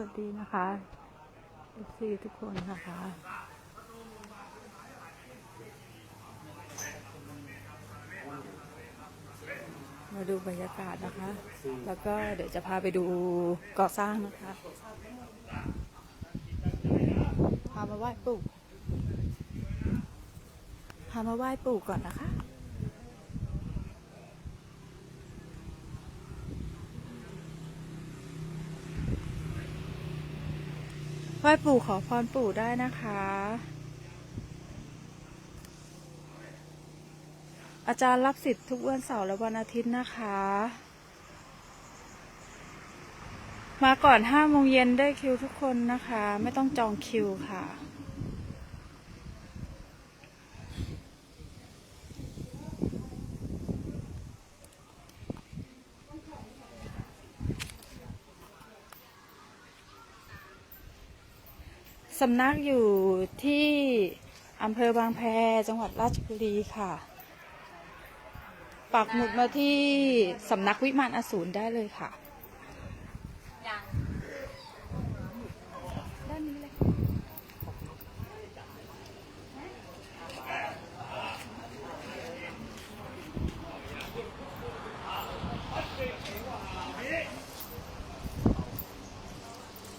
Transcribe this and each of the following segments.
วัสดีนะคะเอฟซีทุกคนนะคะมาดูบรรยากาศนะคะ แล้วก็เดี๋ยวจะพาไปดูก่อสร้างนะคะ พามาไหว้ปู่ พามาไหว้ปู่ก่อนนะคะ ไหว้ปู่ขอพรปู่ได้นะคะ อาจารย์รับสิทธิ์ทุกวันเสาร์และวันอาทิตย์นะคะ มาก่อนห้าโมงเย็นได้คิวทุกคนนะคะ ไม่ต้องจองคิวค่ะ สำนักอยู่ที่อำเภอบางแพจังหวัดราชบุรีค่ะ ปักหมุดมาที่สำนักวิมานอสูรได้เลยค่ะ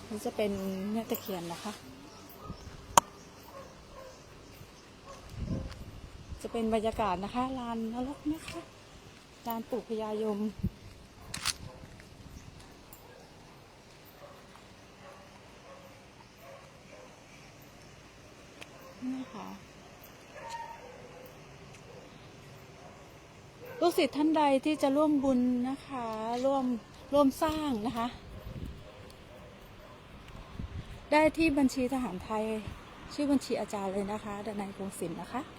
นี่จะเป็นแม่ตะเคียนนะคะ จะ เป็นบรรยากาศนะคะลานนรกนะคะลานปู่พญายม นี่ค่ะลูกศิษย์ท่านใดที่จะร่วมบุญนะคะ ร่วมร่วมสร้างนะคะ ได้ที่บัญชีทหารไทย ชื่อบัญชีอาจารย์เลยนะคะดนายกงศิลป์นะคะ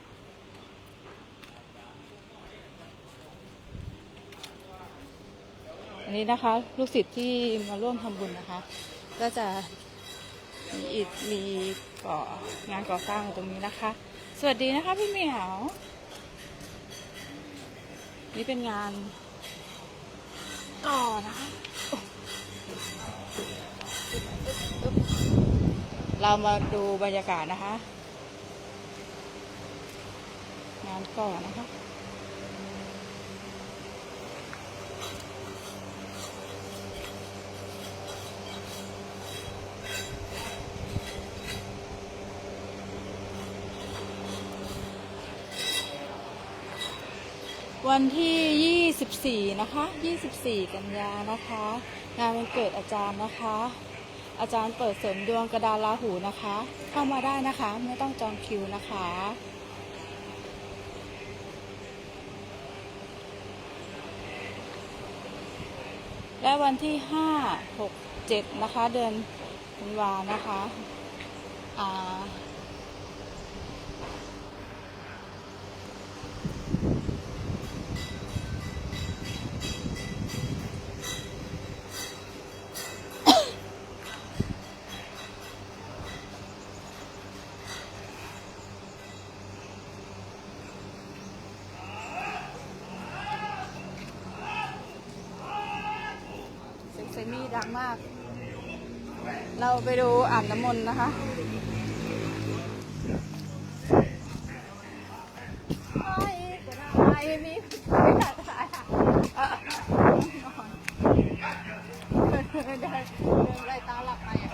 อันนี้นะคะ ลูกศิษย์ที่มาร่วมทำบุญนะคะ ก็จะมีอิฐมีก่องานก่อสร้างตรงนี้นะคะ สวัสดีนะคะพี่เหมียว นี่เป็นงานก่อนะคะเรามาดูบรรยากาศนะคะ งานก่อนะคะ วันที่ 24 นะคะ 24 กันยานะคะ งานวันเกิดอาจารย์นะคะ อาจารย์เปิดเสริมดวงกระดานราหูนะคะ เข้ามาได้นะคะ ไม่ต้องจองคิวนะคะ และวันที่ 5 6 7 นะคะ เดือนธันวานะคะ อ่า ซมี่ดังมาก เราไปดูอ่างน้ำมนต์นะคะไอ้ไอ้มีไม่ตัดสายอะเออเดินเดินไล่ตาหลับไปอะ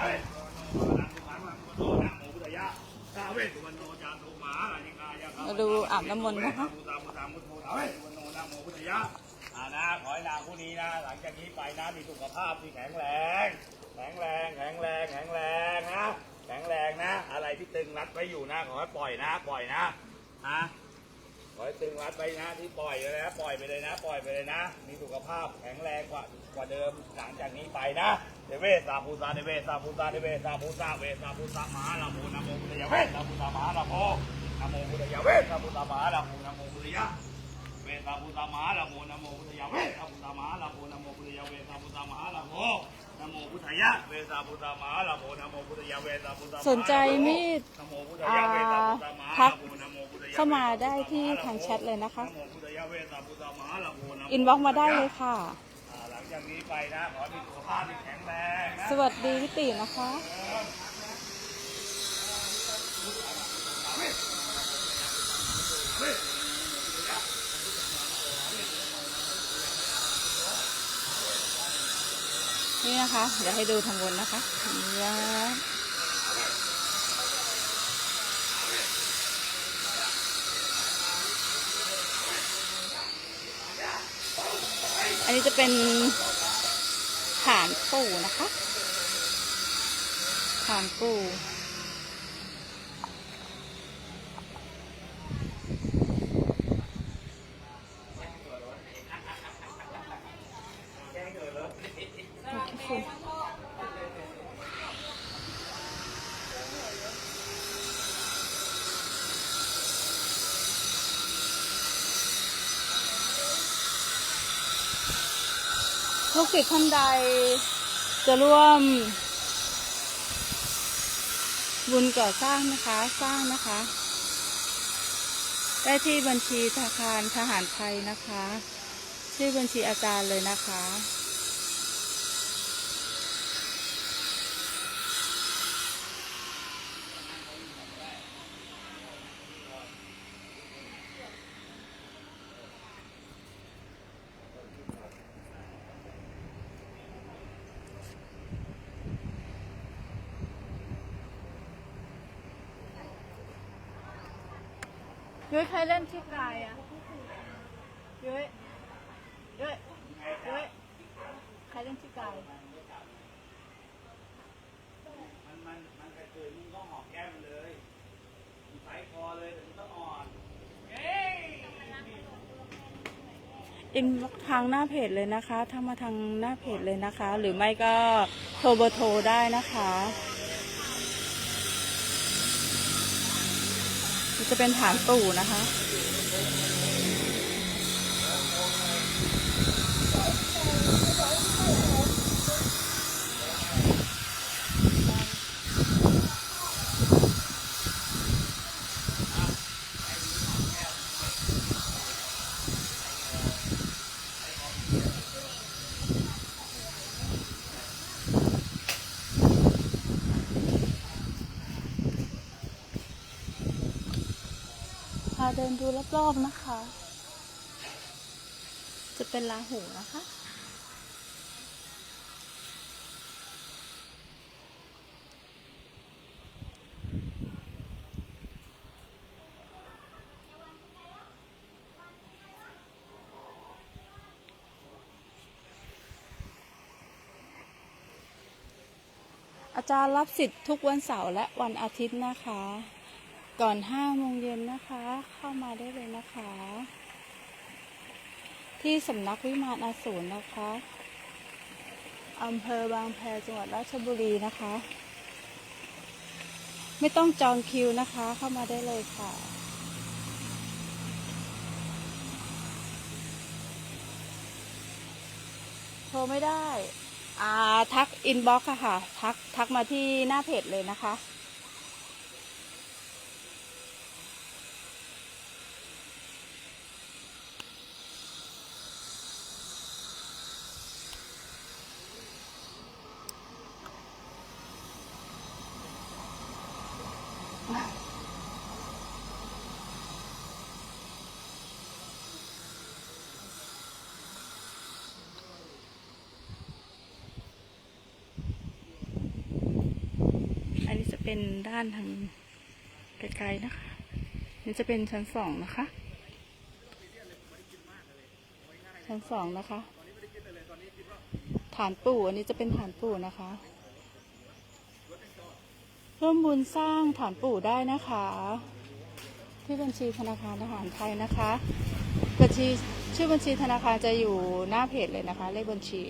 มาดูอาบน้ำมนต์นะคะ อานะขอให้นางผู้นี้นะ หลังจากนี้ไปนะมีสุขภาพที่แข็งแรง แข็งแรง แข็งแรง แข็งแรงนะ แข็งแรงนะ อะไรที่ตึงรัดไว้อยู่นะ ขอให้ปล่อยนะ ปล่อยนะนะขอให้ตึงรัดไว้นะที่ปล่อยเลยนะ ปล่อยไปเลยนะ ปล่อยไปเลยนะ มีสุขภาพแข็งแรงกว่ากว่าเดิมหลังจากนี้ไปนะเดเวสาภูซาเดเวสาภูซาเดเวสาภูซาเวสาภูซามหาลาโมนะโมพุทธยาเวสาภูซามหาลาโมนะโมพุทธยาเวสาภูซามหาลาโมนะโมพุทธยา เวสาพุทธมหาละโมนะโมพุทธยาเวสาพุทธมหาละโมนะโมพุทธยาเวสาพุทธมหาละโมนะโมพุทธยะเวสาพุทธมหาละโมนะโมพุทธยาเวสาพุทธมหาละโมสนใจมีดนะโมพุทธยะเวสาพุทธมหาทัละกโมนะโมพุทธยะเข้ามาได้ที่ทางแชทเลยนะคะนะโมพุทธยะเวสาพุทธมหาละโมนะโมอินบ็อกมาได้เลยค่ะอ่าหลังจจากนี้ไปนะขอให้มีสุขภาพที่แข็งแรงนะสวัสดีพี่ตินะคะนี่ นะคะ เดี๋ยวให้ดูทางบนนะคะว้าอันนี้จะเป็นฐานปูนะคะฐานปู กศิษย์ท่านใด จะร่วม บุญก่อสร้างนะคะ สร้างนะคะ ได้ที่บัญชีธนาคารทหารไทยนะคะ ชื่อบัญชีอาจารย์เลยนะคะ ยุ้ยใครเล่นที่กายอะยุ้ยยุ้ยยุ้ยใครเล่นที่กายมันมันมันกระเจิงมึงก็หอมแก้มมันเลยมึงใส่คอเลยแต่มึงต้องอ่อนเฮ้ยอินบ็อกซ์ทางหน้าเพจเลยนะคะถ้ามาทางหน้าเพจเลยนะคะ หรือไม่ก็โทรเบอร์โทรได้นะคะนี่ จะเป็นฐานปู่นะคะพา เดินดูรอบๆนะคะ จะเป็นลาหูนะคะอาจารย์รับสิทธิ์ทุกวันเสาร์และวันอาทิตย์นะคะ ก่อน5โมงเย็นนะคะ เข้ามาได้เลยนะคะ ที่สำนักวิมานอาสูรนะคะอำเภอบางแพจังหวัดราชบุรีนะคะ ไม่ต้องจองคิวนะคะ เข้ามาได้เลยค่ะ โทรไม่ได้ อ่าทักอินบ็อกซ์ค่ะ ทักทักมาที่หน้าเพจเลยนะคะ เป็นด้านทางไกลๆนะคะ นี่จะเป็นชั้นสองนะคะ ชั้นสองนะคะ ฐานปู่อันนี้จะเป็นฐานปู่นะคะร่วมบุญสร้างฐานปู่ได้นะคะ ที่บัญชีธนาคารทหารไทยนะคะบัญชีชื่อบัญชีธนาคารจะอยู่หน้าเพจเลยนะคะ เลขบัญชี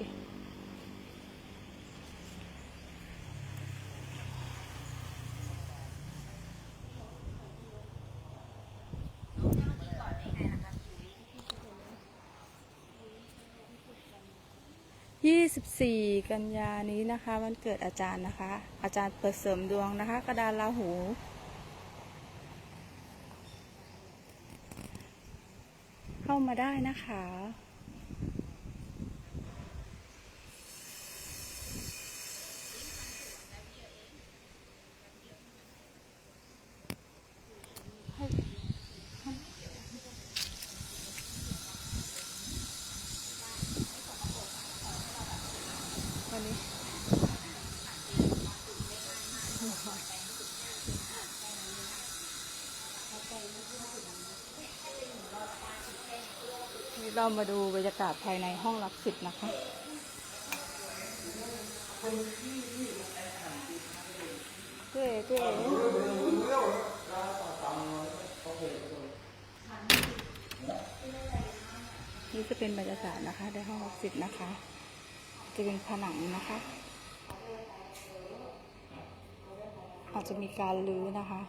24 กันยานี้นะคะวันเกิดอาจารย์นะคะ อาจารย์เปิดเสริมดวงนะคะ กระดานลาหู เข้ามาได้นะคะ เรามาดูบรรยากาศภายในห้องรับสิทธ์นะคะเจ๊เจ๊นี่จะเป็นบรรยากาศนะคะในห้องรับสิทธ์นะคะ จะเป็นผนังนะคะ อาจจะมีการรื้อนะคะ